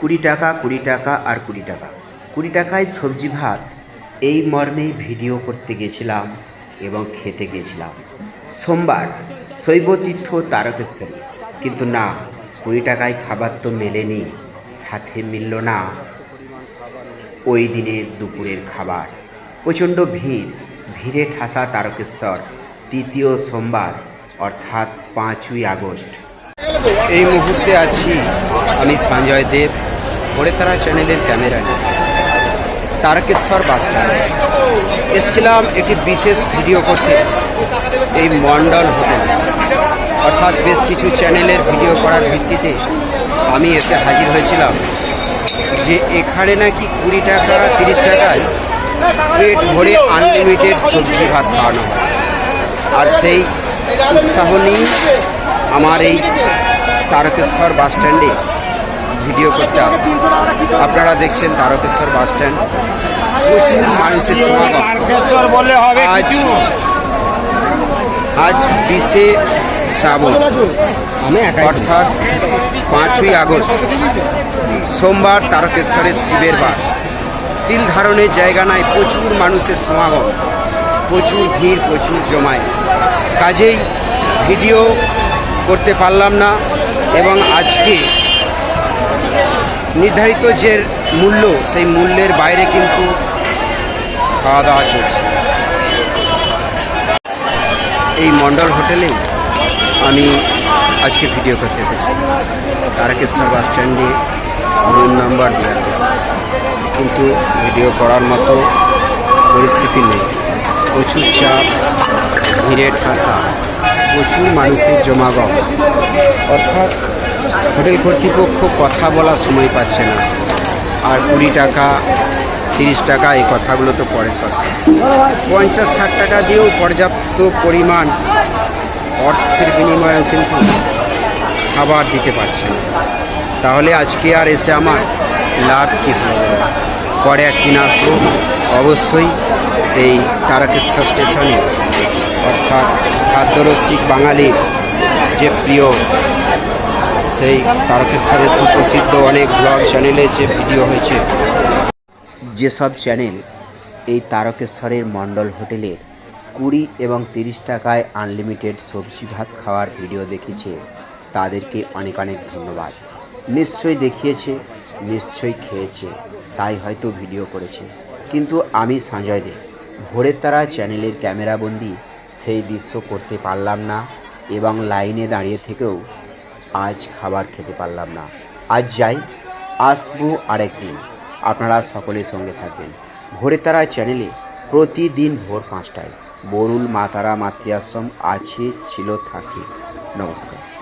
কুড়ি টাকা কুড়ি টাকা আর কুড়ি টাকা। কুড়ি টাকায় সবজি ভাত, এই মর্মে ভিডিও করতে গেছিলাম এবং খেতে গেছিলাম। সোমবার শৈবতীর্থ তারকেশ্বরী। কিন্তু না, কুড়ি টাকায় খাবার তো মেলেনি, সাথে মিলল না ওই দিনের দুপুরের খাবার। প্রচণ্ড ভিড়, ভিড়ে ঠাসা তারকেশ্বর, তৃতীয় সোমবার, অর্থাৎ পাঁচই আগস্ট। এই মুহূর্তে আছি আমি সঞ্জয় দেব। ওরেতারা চ্যানেলের ক্যামেরা নিয়ে তারকেশ্বর বাস স্ট্যান্ডে। এসছিলাম একটি বিশেষ ভিডিও করতে। এই মন্ডল হোটেলে। অর্থাৎ বেশ কিছু চ্যানেলের ভিডিও করার ভিত্তিতে আমি এসে হাজির হয়েছিলাম। যে এখানে নাকি কুড়ি টাকা, তিরিশ টাকায় পেট ভরে আনলিমিটেড সবজি ভাত খাওয়ানো হয়। আর সেই উৎসাহ নিয়ে আমার এই তারকেশ্বর বাস স্ট্যান্ডে ভিডিও করতে আসি। আপনারা দেখছেন তারকেশ্বর বাস স্ট্যান্ড। প্রচুর মানুষের সমাগম। আজ আজ বিশে শ্রাবণ, অর্থাৎ পাঁচই আগস্ট, সোমবার তারকেশ্বরের শিবের বার। তিল ধারণের জায়গা নাই, প্রচুর মানুষের সমাগম, প্রচুর ভিড়, প্রচুর জমায় কাজেই ভিডিও করতে পারলাম না, এবং আজকে নির্ধারিত যে মূল্য, সেই মূল্যের বাইরে কিন্তু খাওয়া দাওয়া চলছে। এই মন্ডল হোটেলে আমি আজকে ভিডিও করতে এসেছি। তারকেশ্বর বাস স্ট্যান্ডে রুম নাম্বার বিয়াল্লিশ কিন্তু ভিডিও করার মতো পরিস্থিতি নেই। প্রচুর চাপ, ভিড়ের ঠাসা, প্রচুর মানুষের জমাগম। অর্থাৎ হোটেল কর্তৃপক্ষ কথা বলার সময় পাচ্ছে না। আর কুড়ি টাকা, তিরিশ টাকা, এই কথাগুলো তো পরের কথা। পঞ্চাশ ষাট টাকা দিয়েও পর্যাপ্ত পরিমাণ অর্থের বিনিময়েও কিন্তু খাবার দিতে পারছে না। তাহলে আজকে আর এসে আমার লাভ কী হলো পরে একদিন আসব। অবশ্যই এই তারকেশ্বর স্টেশনে অর্থাৎ খাদ্যরসিক বাঙালির যে প্রিয় সেই তারকেশ্বরের সুপ্রসিদ্ধ অনেক ব্লগ চ্যানেলে যে ভিডিও হয়েছে। যেসব চ্যানেল এই তারকেশ্বরের মণ্ডল হোটেলের কুড়ি এবং তিরিশ টাকায় আনলিমিটেড সবজি ভাত খাওয়ার ভিডিও দেখেছে, তাদেরকে অনেক অনেক ধন্যবাদ। নিশ্চয়ই দেখিয়েছে, নিশ্চয়ই খেয়েছে, তাই হয়তো ভিডিও করেছে। কিন্তু আমি সঞ্জয় দেব ভোরের তারা চ্যানেলের ক্যামেরাবন্দি সেই দৃশ্য করতে পারলাম না এবং লাইনে দাঁড়িয়ে থেকেও আজ খাবার খেতে পারলাম না। আজ যাই, আসব আরেকদিন। আপনারা সকলের সঙ্গে থাকবেন। ভোরে তারা চ্যানেলে প্রতিদিন ভোর পাঁচটায়। বরুল মাতারা মাতৃ আশ্রম আছে, ছিল থাকে। নমস্কার।